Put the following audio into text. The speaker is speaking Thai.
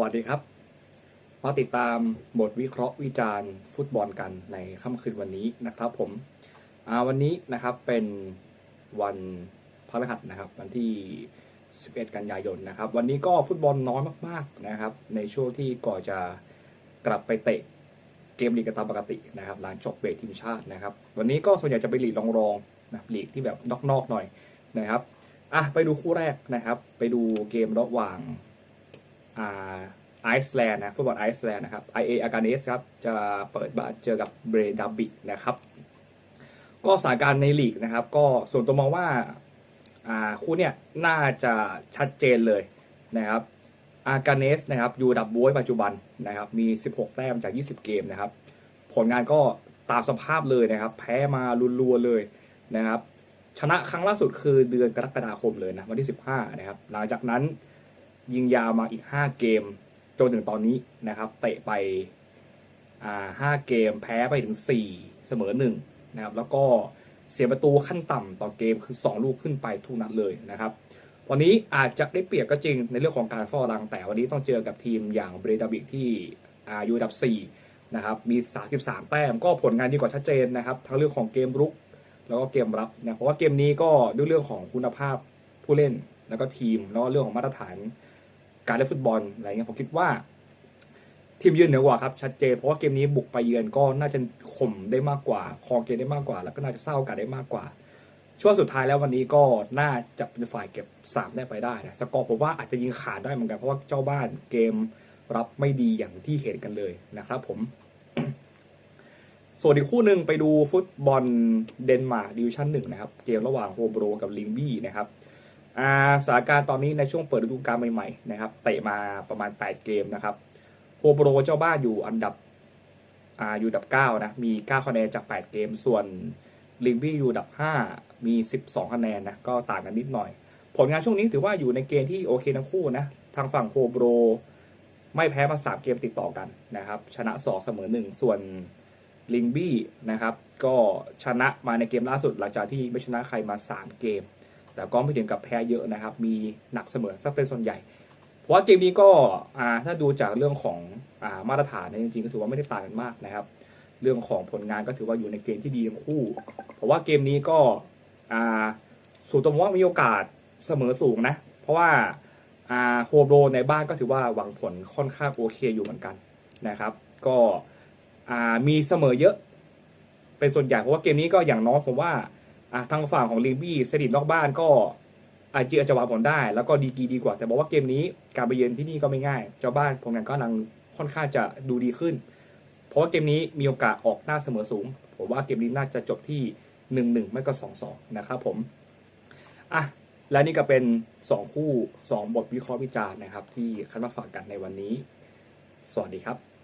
วัสดีครับ มาติดตามบทวิเคราะห์วิจารณ์ฟุตบอลกันในค่ำคืนวันนี้นะครับผมวันนี้นะครับเป็นวันพฤหัสนะครับ วันที่ 11 กันยายนนะครับ วันนี้ก็ฟุตบอลน้อยมากๆนะครับ ในช่วงที่ก่อนจะกลับไปเตะเกมลีกตามปกตินะครับหลังจบเบรกทีมชาตินะครับ วันนี้ก็ส่วนใหญ่จะไปลีกรองๆนะลีกที่แบบนอกๆหน่อยนะครับอะไปดูคู่แรกนะครับ ไปดูเกมระหว่าง ไอซ์แลนด์นะฟุตบอลไอซ์แลนด์นะครับ IA อาการเนสครับ จะเปิดบ้านเจอกับเบรดับบินะครับ ก็สถานการณ์ในลีกนะครับ ก็ส่วนตัวมองว่าคู่เนี่ยน่าจะชัดเจนเลยนะครับอาการเนสนะครับอยู่ดับบวยปัจจุบันนะครับมี 16 แต้มจาก 20 เกมนะครับ ผลงานก็ตามสภาพเลยนะครับ แพ้มาลุนๆเลยนะครับ ชนะครั้งล่าสุดคือเดือนกรกฎาคมเลยนะวันที่ 15 นะครับ หลังจากนั้น ยิงยาวมาอีก 5 เกม จนถึงตอนนี้นะครับ เตะไปอ่าเกมแพ้ไปถึง 4 เสมอ1นะครับ แล้วก็เสียประตูขั้นต่ำต่อเกมคือ 2 ลูกขึ้นไปทุกนัดเลยนะครับ วันนี้อาจจะได้เปรียบก็จริงในเรื่องของการเฝ้ารัง แต่วันนี้ต้องเจอกับทีมอย่างเบรดาบิกที่อายู่อันดับ 4 นะครับ มี 33 แต้มก็ผลงานดีกว่าชัดเจนนะครับ ทั้งเรื่องของเกมรุกแล้วก็เกมรับนะเพราะว่าเกมนี้ก็ด้วยเรื่องของคุณภาพผู้เล่นแล้วก็ทีมแล้วก็เรื่องของมาตรฐาน การเล่นฟุตบอลอะไรเงี้ยผมคิดว่า ทีมยืนเหนือกว่าครับชัดเจนเพราะว่าเกมนี้บุกไปเยือนก็น่าจะข่มได้มากกว่าคองเกมได้มากกว่า แล้วก็น่าจะเศร้าโอกันได้มากกว่า ช่วงสุดท้ายแล้ววันนี้ก็น่าจะเป็นฝ่ายเก็บสามได้ไปได้นะสกอร์ผมว่าอาจจะยิงขาดได้เหมือนกันเพราะว่าเจ้าบ้านเกมรับไม่ดีอย่างที่เห็นกันเลยนะครับผมส่วนอีกคู่หนึ่งไปดูฟุตบอลเดนมาร์กดิวิชั่นหนึ่งนะครับ เกมระหว่างโฮโบรกับลิงบี้นะครับ สถานการณ์ตอนนี้ในช่วงเปิดฤดูกาลใหม่ๆนะครับเตะมาประมาณ 8 เกมนะครับโฮโบรเจ้าบ้านอยู่อันดับอ่าอยู่อันดับ 9 นะ มี 9 คะแนนจาก 8 เกม ส่วนลิงบี้อยู่อันดับ 5 มี 12 คะแนนนะ ก็ต่างกันนิดหน่อย ผลงานช่วงนี้ถือว่าอยู่ในเกณฑ์ที่โอเคทั้งคู่นะ ทางฝั่งโฮโบรไม่แพ้มา 3 เกมติดต่อกันนะครับ ชนะ 2 เสมอ 1 ส่วนลิงบี้นะครับ ก็ชนะมาในเกมล่าสุดหลังจากที่ไม่ชนะใครมา 3 เกม แต่ก็ไม่ถึงกับแพ้เยอะนะครับ มีหนักเสมอสักเป็นส่วนใหญ่ เพราะว่าเกมนี้ก็ถ้าดูจากเรื่องของอามาตรฐานเนี่ยจริงๆก็ถือว่าไม่ได้ต่างกันมากนะครับ เรื่องของผลงานก็ถือว่าอยู่ในเกณฑ์ที่ดีทั้งคู่ เพราะว่าเกมนี้ก็สูตรตรงว่ามีโอกาสเสมอสูงนะ เพราะว่าโฮโบรในบ้านก็ถือว่าหวังผลค่อนข้างโอเคอยู่เหมือนกันนะครับ ก็มีเสมอเยอะ เป็นส่วนใหญ่เพราะว่าเกมนี้ก็อย่างน้อยผมว่า อะทางฝั่งของลิงบี้สถิตนอกบ้านก็อาจจะอาจะวางผลได้ แล้วก็ดีกีดีกว่า แต่บอกว่าเกมนี้การไปเยือนที่นี่ก็ไม่ง่ายเจ้าบ้านผลงานก็กำลังค่อนข้างจะดูดีขึ้น เพราะว่าเกมนี้มีโอกาสออกหน้าเสมอสูง ผมว่าเกมนี้น่าจะจบที่หนึ่งหนึ่งไม่ก็สองสองนะครับผมอะและนี่ก็เป็นสองคู่สองบทวิเคราะห์วิจารณ์นะครับ ที่คัดมาฝากกันในวันนี้ สวัสดีครับ